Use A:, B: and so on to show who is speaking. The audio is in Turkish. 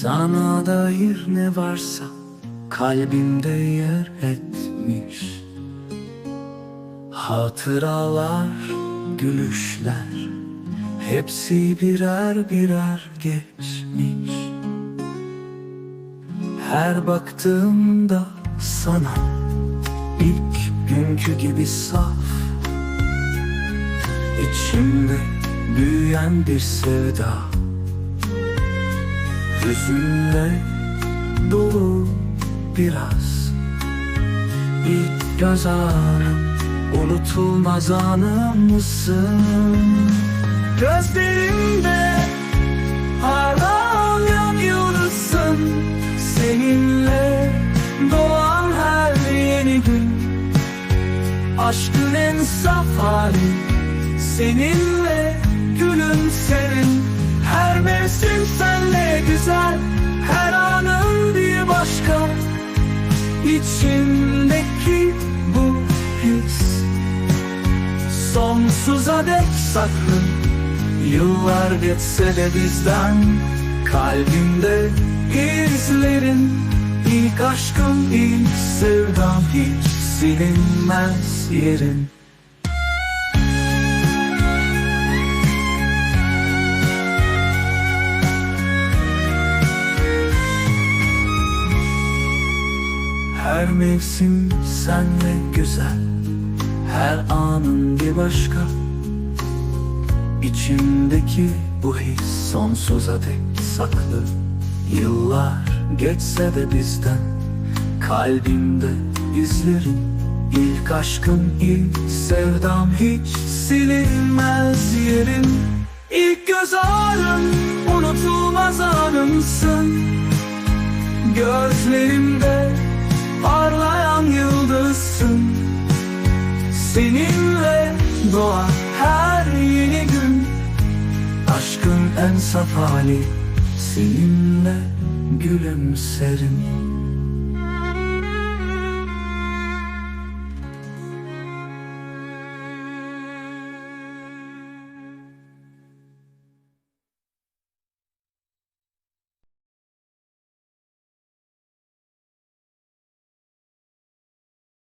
A: Sana dair ne varsa kalbimde yer etmiş. Hatıralar, gülüşler Hepsi birer birer geçmiş. Her baktığımda sana ilk günkü gibi saf. İçimde büyüyen bir sevda Hüzünle dolu biraz. İlk göz ağrım unutulmaz anımsın Gözlerimde parlayan yıldızsın Seninle doğan her yeni gün. Aşkın en saf hali Seninle gülümserim Her güzel Her anın bir başka. İçimdeki bu his Sonsuza dek saklı. Yıllar geçse de bizden Kalbimde izlerin. İlk aşkım, ilk sevdam Hiç silinmez yerin Her mevsim senle güzel Her anın bir başka. İçimdeki bu his sonsuza dek saklı. Yıllar geçse de bizden Kalbimde izlerim İlk aşkım, ilk sevdam Hiç silinmez yerin. İlk göz ağrım Unutulmaz anımsın. Gözlerimde Seninle doğan her yeni gün. Aşkın en saf hali Seninle gülümserim